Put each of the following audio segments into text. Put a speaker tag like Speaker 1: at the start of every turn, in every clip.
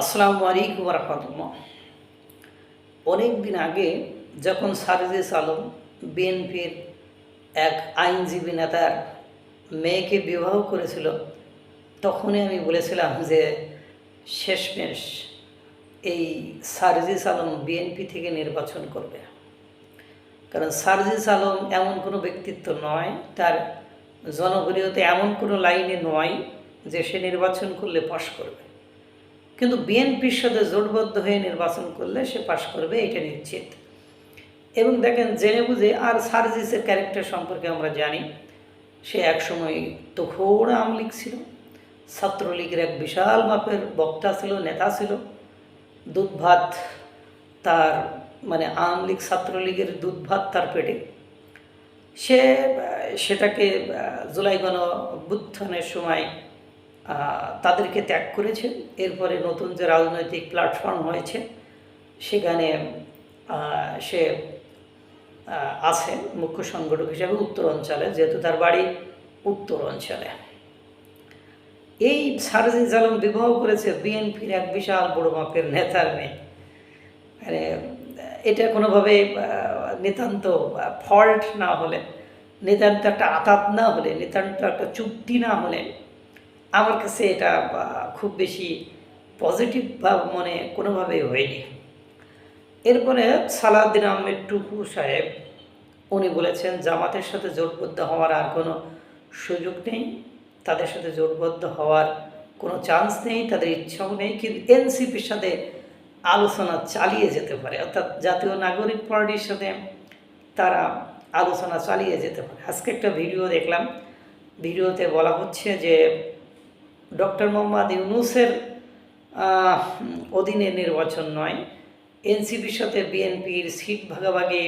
Speaker 1: আসসালামু আলাইকুম রহমতুল্লাহ। অনেক দিন আগে যখন সারজিস আলম বিএনপির এক আইনজীবী নেতার মেয়েকে বিবাহ করেছিল, তখনই আমি বলেছিলাম যে শেষমেশ এই সারজিস আলম বিএনপি থেকে নির্বাচন করবে। কারণ সারজিস আলম এমন কোনো ব্যক্তিত্ব নয়, তার জনপ্রিয়তা এমন কোনো লাইনে নয় যে সে নির্বাচন করলে পাশ করবে। কিন্তু বিএনপির সাথে জোটবদ্ধ হয়ে নির্বাচন করলে সে পাশ করবে, এটা নিশ্চিত। এবং দেখেন, জেনে বুঝে আর সার্জিসের ক্যারেক্টার সম্পর্কে আমরা জানি। সে একসময় তুখোড় আমলিগ ছিল, ছাত্রলীগের এক বিশাল মাপের বক্তা ছিল, নেতা ছিল। দুধ ভাত তার মানে আওয়ামী লীগ ছাত্রলীগের দুধ ভাত তার পেটে। সে সেটাকে জুলাই গণ সময় তাদেরকে ত্যাগ করেছে এরপরে নতুন যে রাজনৈতিক প্ল্যাটফর্ম হয়েছে, সেখানে সে আছে মুখ্য সংগঠক হিসাবে উত্তর অঞ্চলে, যেহেতু তার বাড়ি উত্তর অঞ্চলে। এই সারজিজ আলম বিবাহ করেছে বিএনপির এক বিশাল বড় মাপের নেতার মেয়ে। মানে এটা কোনোভাবে নিতান্ত ফল্ট না হলে, নিতান্ত একটা আতাত না হলে, নিতান্ত একটা চুক্তি না হলে আমার কাছে এটা খুব বেশি পজিটিভ ভাব মনে কোনোভাবেই হয়নি। এরপরে সালাউদ্দিন আহমেদ টুকু সাহেব, উনি বলেছেন, জামাতের সাথে জোটবদ্ধ হওয়ার আর কোনো সুযোগ নেই। তাদের সাথে জোটবদ্ধ হওয়ার কোনো চান্স নেই, তাদের ইচ্ছাও নেই। কিন্তু এনসিপির সাথে আলোচনা চালিয়ে যেতে পারে। অর্থাৎ জাতীয় নাগরিক পার্টির সাথে তারা আলোচনা চালিয়ে যেতে পারে। আজকে একটা ভিডিও দেখলাম। ভিডিওতে বলা হচ্ছে যে ডক্টর মোহাম্মদ ইউনুসের অধীনে নির্বাচন নয়। এনসিপির সাথে বিএনপির সিট ভাগাভাগি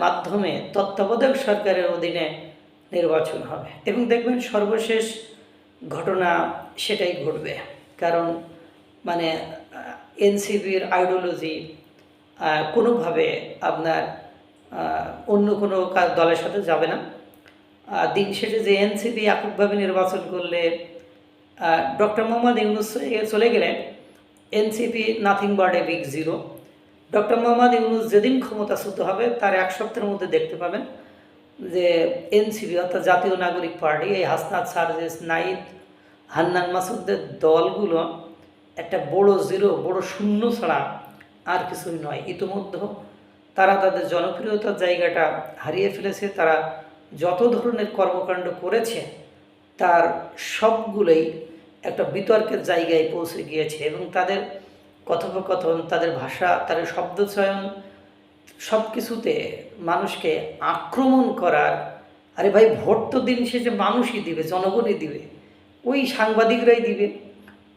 Speaker 1: মাধ্যমে তত্ত্বাবধায়ক সরকারের অধীনে নির্বাচন হবে। এবং দেখবেন সর্বশেষ ঘটনা সেটাই ঘটবে। কারণ মানে এনসিপির আইডিওলজি কোনোভাবে আপনার অন্য কোনো দলের সাথে যাবে না। দিন শেষে যে এনসিপি এককভাবে নির্বাচন করলে ডক্টর মোহাম্মদ ইউনুস চলে গেলেন NCP nothing but a big zero. Doctor Muhammad Yunus যেদিন ক্ষমতাচ্যুত হবে তার এক সপ্তাহের মধ্যে দেখতে পাবেন যে এনসিপি, অর্থাৎ জাতীয় নাগরিক পার্টি, এই হাসনাত সার্জেস, নাইদ, হান্নান মাসুদের দলগুলো একটা বড় জিরো, বড় শূন্য ছাড়া আর কিছুই নয়। ইতিমধ্যে তারা তাদের জনপ্রিয়তার জায়গাটা হারিয়ে ফেলেছে। তারা যত ধরনের কর্মকাণ্ড করেছে, তার সবগুলোই একটা বিতর্কের জায়গায় পৌঁছে গিয়েছে এবং তাদের কথোপকথন, তাদের ভাষা, তাদের শব্দচয়ন সব কিছুতে মানুষকে আক্রমণ করার, আরে ভাই ভোট তো দিন শেষে মানুষই দিবে, জনগণই দিবে। ওই সাংবাদিকরাই দিবে,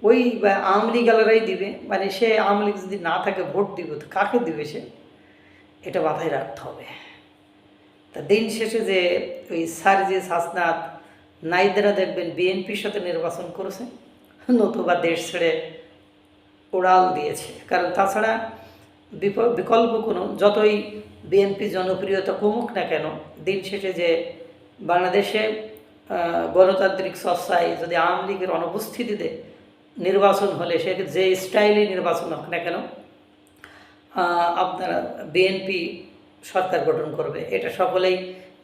Speaker 1: ওই আওয়ামী লীগালারাই দিবে মানে সে আওয়ামী লীগ যদি না থাকে ভোট দিবে তো কাকে দিবে সে? এটা মাথায় রাখতে হবে। তা দিন শেষে যে ওই সার্জিস হাসনাত নাইদেরা দেখবেন বিএনপির সাথে নির্বাচন করেছে, নতুবা দেশ ছেড়ে উড়াল দিয়েছে। কারণ তাছাড়া বিকল্প কোনো, যতই বিএনপি জনপ্রিয়তা কমুক না কেন, দিন শেষে যে বাংলাদেশে গণতান্ত্রিক চর্চায় যদি আওয়ামী লীগের অনুপস্থিতিতে নির্বাচন হলে, সে যে স্টাইলে নির্বাচন হোক না কেন আপনারা বিএনপি সরকার গঠন করবে। এটা সকলেই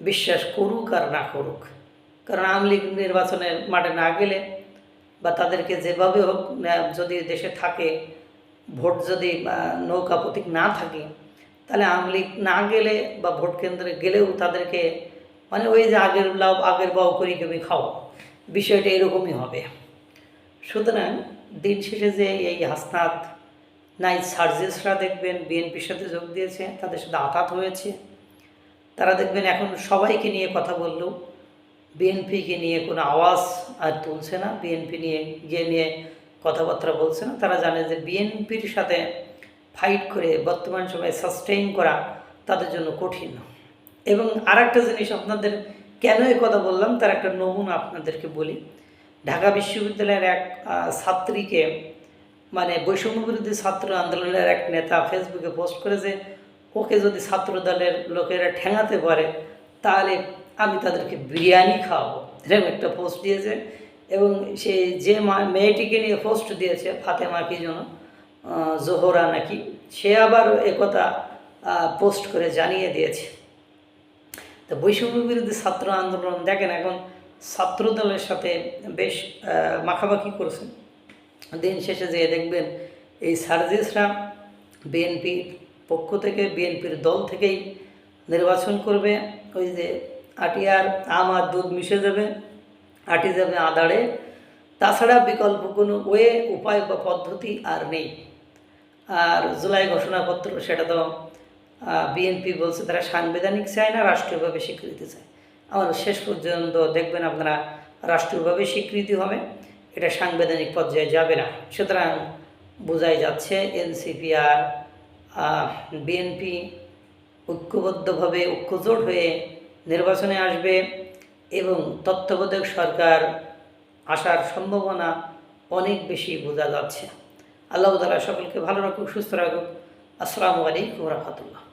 Speaker 1: বিশ্বাস করুক আর না করুক। কারণ আওয়ামী লীগ নির্বাচনের মাঠে না গেলে বা তাদেরকে যেভাবে হোক যদি দেশে থাকে, ভোট যদি নৌকা প্রতীক না থাকে, তাহলে আওয়ামী লীগ না গেলে বা ভোট কেন্দ্রে গেলেও তাদেরকে মানে ওই যে আগের লাভ আগের বাউ করি তুমি খাও, বিষয়টা এরকমই হবে। সুতরাং দিন শেষে যে এই হাসনাত, নাই সার্জেসরা দেখবেন, বিএনপির সাথে যোগ দিয়েছে, তাদের সাথে আঘাত হয়েছে। তারা দেখবেন এখন সবাইকে নিয়ে কথা বললেও বিএনপিকে নিয়ে কোনো আওয়াজ আর তুলছে না বিএনপি নিয়ে গিয়ে নিয়ে কথাবার্তা বলছে না, তারা জানে যে বিএনপির সাথে ফাইট করে বর্তমান সময়ে সাস্টেইন করা তাদের জন্য কঠিন। এবং আর একটা জিনিস আপনাদের কেন এই কথা বললাম, তার একটা নমুনা আপনাদেরকে বলি। ঢাকা বিশ্ববিদ্যালয়ের এক ছাত্রীকে মানে বৈষম্য বিরোধী ছাত্র আন্দোলনের এক নেতা ফেসবুকে পোস্ট করেছে, ওকে যদি ছাত্র দলের লোকেরা ঠেঙাতে পারে, তাহলে আমি তাদেরকে বিরিয়ানি খাওয়াবো। এরকম একটা পোস্ট দিয়েছে এবং সে যে মেয়েটিকে নিয়ে পোস্ট দিয়েছে, ফাতেমা কি যেন জোহরা নাকি, সে আবার একথা পোস্ট করে জানিয়ে দিয়েছে। তো বৈষম্য বিরোধী ছাত্র আন্দোলন, দেখেন এখন ছাত্র দলের সাথে বেশ মাখামাখি করছে। দিন শেষে যেয়ে দেখবেন এই সার্জিসরা বিএনপির পক্ষ থেকে, বিএনপির দল থেকেই নির্বাচন করবে। ওই যে আটিয়ার আম আর দুধ মিশে যাবে, আটি যাবে আদাড়ে তাছাড়া বিকল্প কোনো ওয়ে, উপায় বা পদ্ধতি আর নেই। আর জুলাই ঘোষণাপত্র সেটা তো বিএনপি বলছে তারা সাংবিধানিক চায় না, রাষ্ট্রীয়ভাবে স্বীকৃতি চায়। আমার শেষ পর্যন্ত দেখবেন আপনারা, রাষ্ট্রীয়ভাবে স্বীকৃতি হবে, এটা সাংবিধানিক পর্যায়ে যাবে না। সুতরাং বোঝাই যাচ্ছে, এনসিপি আর বিএনপি ঐক্যবদ্ধভাবে ঐক্যজোট হয়ে নির্বাচনে আসবে এবং তত্ত্বাবধায়ক সরকার আসার সম্ভাবনা অনেক বেশি বোঝা যাচ্ছে। আল্লাহ তালা সকলকে ভালো রাখুক, সুস্থ রাখুক। আসসালামু আলাইকুম রহমতুল্লাহ।